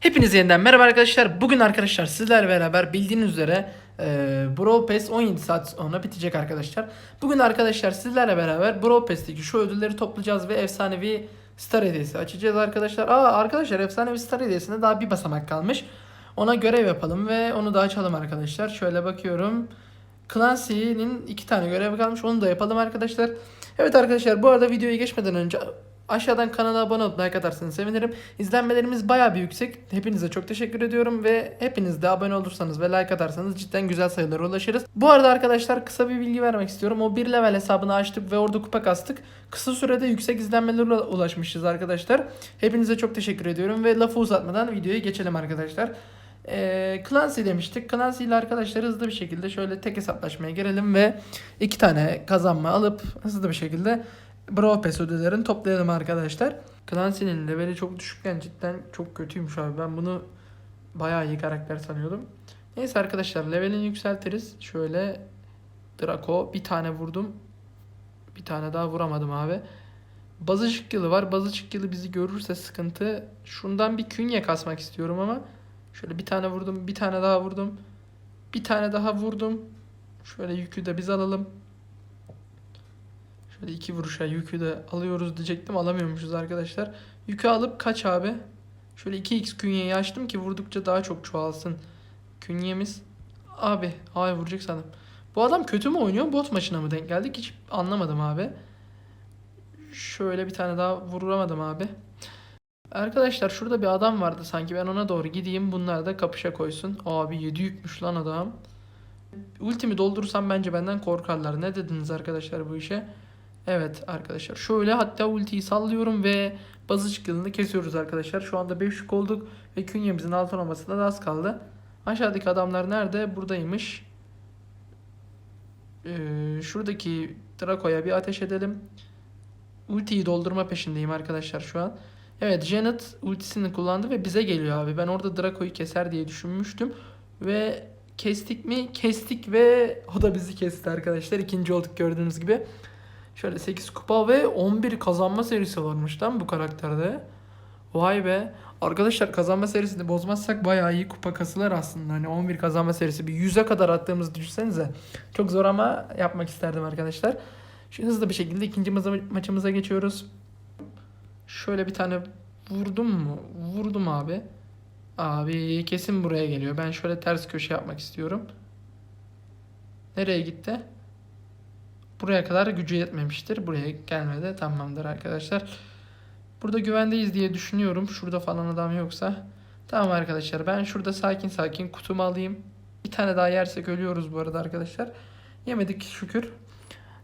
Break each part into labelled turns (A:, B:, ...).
A: Hepinize yeniden merhaba arkadaşlar. Bugün arkadaşlar sizlerle beraber bildiğiniz üzere e, Brawl Pass 17 saat sonra bitecek arkadaşlar. Bugün arkadaşlar sizlerle beraber Brawl Pass'teki şu ödülleri toplayacağız ve efsanevi Star hediyesi açacağız arkadaşlar. Aa arkadaşlar efsanevi Star hediyesinde daha bir basamak kalmış. Ona görev yapalım ve onu da açalım arkadaşlar. Şöyle bakıyorum. Clancy'nin iki tane görevi kalmış. Onu da yapalım arkadaşlar. Evet arkadaşlar bu arada videoya geçmeden önce aşağıdan kanala abone olup like atarsanız sevinirim. İzlenmelerimiz bayağı bir yüksek. Hepinize çok teşekkür ediyorum ve hepiniz de abone olursanız ve like atarsanız cidden güzel sayılara ulaşırız. Bu arada arkadaşlar kısa bir bilgi vermek istiyorum. O 1 level hesabını açtık ve orada kupa kastık. Kısa sürede yüksek izlenmelere ulaşmışız arkadaşlar. Hepinize çok teşekkür ediyorum ve lafı uzatmadan videoya geçelim arkadaşlar. Ee, Clancy demiştik. Clancy ile arkadaşlar hızlı bir şekilde şöyle tek hesaplaşmaya girelim ve iki tane kazanma alıp hızlı bir şekilde Brawl Pass ödüllerini toplayalım arkadaşlar. Clancy'nin leveli çok düşükken cidden çok kötüymüş abi. Ben bunu bayağı iyi karakter sanıyordum. Neyse arkadaşlar levelini yükseltiriz. Şöyle Draco bir tane vurdum. Bir tane daha vuramadım abi. Bazıcık yılı var. Bazıcık yılı bizi görürse sıkıntı. Şundan bir künye kasmak istiyorum ama Şöyle bir tane vurdum, bir tane daha vurdum. Bir tane daha vurdum. Şöyle yükü de biz alalım. Şöyle iki vuruşa yükü de alıyoruz diyecektim. Alamıyormuşuz arkadaşlar. Yükü alıp kaç abi? Şöyle 2x künyeyi açtım ki vurdukça daha çok çoğalsın. Künyemiz. Abi, ay vuracak sandım. Bu adam kötü mü oynuyor? Bot maçına mı denk geldik? Hiç anlamadım abi. Şöyle bir tane daha vuramadım abi. Arkadaşlar şurada bir adam vardı sanki ben ona doğru gideyim bunlar da kapışa koysun. Abi 7 yükmüş lan adam. Ultimi doldurursam bence benden korkarlar. Ne dediniz arkadaşlar bu işe? Evet arkadaşlar şöyle hatta ultiyi sallıyorum ve bazı yılını kesiyoruz arkadaşlar. Şu anda 5 yük olduk ve künyemizin altın olmasına da az kaldı. Aşağıdaki adamlar nerede? Buradaymış. Ee, şuradaki Draco'ya bir ateş edelim. Ultiyi doldurma peşindeyim arkadaşlar şu an. Evet Janet ultisini kullandı ve bize geliyor abi. Ben orada Draco'yu keser diye düşünmüştüm. Ve kestik mi? Kestik ve o da bizi kesti arkadaşlar. İkinci olduk gördüğünüz gibi. Şöyle 8 kupa ve 11 kazanma serisi varmış lan bu karakterde. Vay be. Arkadaşlar kazanma serisini bozmazsak bayağı iyi kupa kasılar aslında. Hani 11 kazanma serisi bir 100'e kadar attığımızı düşünsenize. Çok zor ama yapmak isterdim arkadaşlar. Şimdi hızlı bir şekilde ikinci ma- maçımıza geçiyoruz. Şöyle bir tane vurdum mu? Vurdum abi. Abi kesin buraya geliyor. Ben şöyle ters köşe yapmak istiyorum. Nereye gitti? Buraya kadar gücü yetmemiştir. Buraya gelmedi. Tamamdır arkadaşlar. Burada güvendeyiz diye düşünüyorum. Şurada falan adam yoksa. Tamam arkadaşlar ben şurada sakin sakin kutumu alayım. Bir tane daha yersek ölüyoruz bu arada arkadaşlar. Yemedik şükür.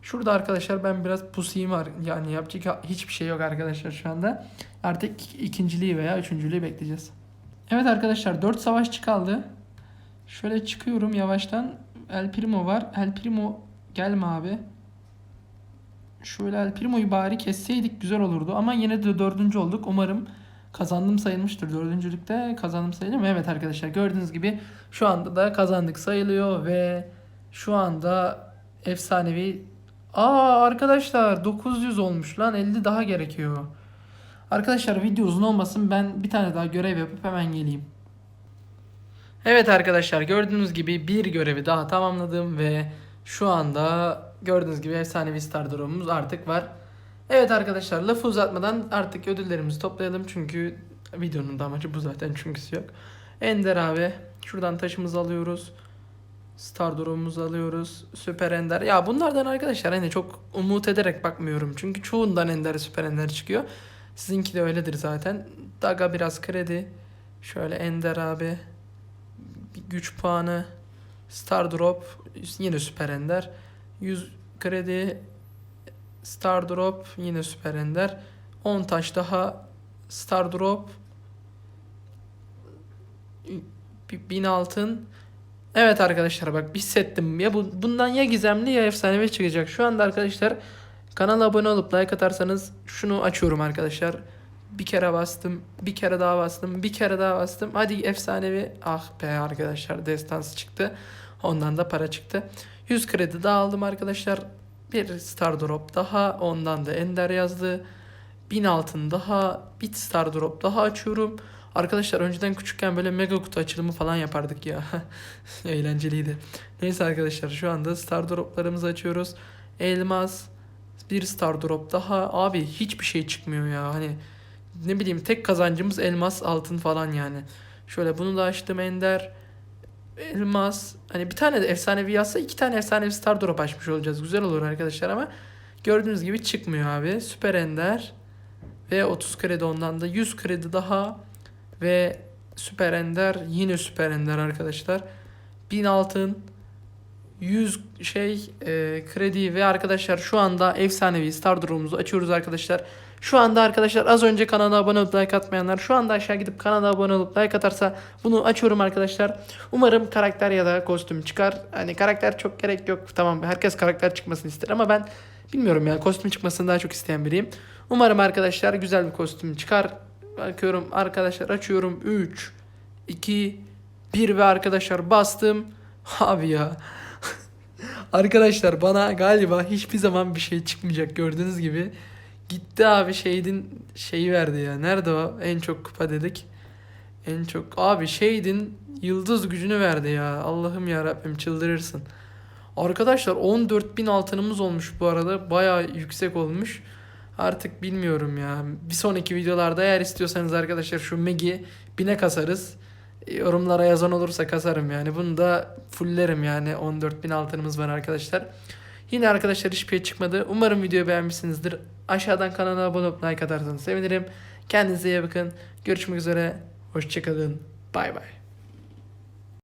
A: Şurada arkadaşlar ben biraz pusayım. Yani yapacak hiçbir şey yok arkadaşlar şu anda. Artık ikinciliği veya üçüncülüğü bekleyeceğiz. Evet arkadaşlar 4 savaşçı kaldı. Şöyle çıkıyorum yavaştan. El Primo var. El Primo gelme abi. Şöyle El Primo'yu bari kesseydik güzel olurdu. Ama yine de dördüncü olduk. Umarım kazandım sayılmıştır. Dördüncülükte kazandım sayılır mı? Evet arkadaşlar gördüğünüz gibi şu anda da kazandık sayılıyor ve şu anda efsanevi Aa arkadaşlar 900 olmuş lan 50 daha gerekiyor. Arkadaşlar video uzun olmasın ben bir tane daha görev yapıp hemen geleyim. Evet arkadaşlar gördüğünüz gibi bir görevi daha tamamladım ve şu anda gördüğünüz gibi efsanevi star durumumuz artık var. Evet arkadaşlar lafı uzatmadan artık ödüllerimizi toplayalım çünkü videonun da amacı bu zaten çünküsü yok. Ender abi şuradan taşımızı alıyoruz. Star durumumuzu alıyoruz. Süper Ender. Ya bunlardan arkadaşlar hani çok umut ederek bakmıyorum. Çünkü çoğundan Ender Süper Ender çıkıyor. Sizinki de öyledir zaten. Daga biraz kredi. Şöyle Ender abi. Güç puanı. Star Drop. Yine Süper Ender. 100 kredi. Star Drop. Yine Süper Ender. 10 taş daha. Star Drop. 1000 altın. Evet arkadaşlar bak hissettim. Ya bu bundan ya gizemli ya efsanevi çıkacak. Şu anda arkadaşlar kanala abone olup like atarsanız şunu açıyorum arkadaşlar. Bir kere bastım, bir kere daha bastım, bir kere daha bastım. Hadi efsanevi. Ah be arkadaşlar destansı çıktı. Ondan da para çıktı. 100 kredi daha aldım arkadaşlar. Bir star drop daha. Ondan da ender yazdı. 1000 altın daha, bit star drop daha açıyorum. Arkadaşlar önceden küçükken böyle mega kutu açılımı falan yapardık ya. Eğlenceliydi. Neyse arkadaşlar şu anda star droplarımızı açıyoruz. Elmas, bir star drop daha. Abi hiçbir şey çıkmıyor ya. Hani ne bileyim tek kazancımız elmas altın falan yani. Şöyle bunu da açtım ender. Elmas. Hani bir tane de efsanevi yazsa iki tane efsanevi star drop açmış olacağız. Güzel olur arkadaşlar ama gördüğünüz gibi çıkmıyor abi. Süper ender. Ve 30 kredi ondan da 100 kredi daha. Ve süper ender. Yine süper ender arkadaşlar. 1000 altın. 100 şey e, kredi ve arkadaşlar şu anda efsanevi Star Drop'umuzu açıyoruz arkadaşlar. Şu anda arkadaşlar az önce kanala abone olup like atmayanlar şu anda aşağı gidip kanala abone olup like atarsa bunu açıyorum arkadaşlar. Umarım karakter ya da kostüm çıkar. Hani karakter çok gerek yok. Tamam herkes karakter çıkmasını ister ama ben bilmiyorum ya kostüm çıkmasını daha çok isteyen biriyim. Umarım arkadaşlar güzel bir kostüm çıkar. Bakıyorum arkadaşlar açıyorum 3 2 1 ve arkadaşlar bastım. Abi ya. Arkadaşlar bana galiba hiçbir zaman bir şey çıkmayacak gördüğünüz gibi. Gitti abi şeydin şeyi verdi ya. Nerede o? En çok kupa dedik. En çok abi şeydin yıldız gücünü verdi ya. Allah'ım ya Rabbim çıldırırsın. Arkadaşlar 14.000 altınımız olmuş bu arada. Baya yüksek olmuş. Artık bilmiyorum ya. Bir sonraki videolarda eğer istiyorsanız arkadaşlar şu Megi bine kasarız. Yorumlara yazan olursa kasarım yani. Bunu da fulllerim yani. 14.000 altınımız var arkadaşlar. Yine arkadaşlar hiçbir şey çıkmadı. Umarım videoyu beğenmişsinizdir. Aşağıdan kanala abone olup like atarsanız sevinirim. Kendinize iyi bakın. Görüşmek üzere. Hoşçakalın. Bay bay.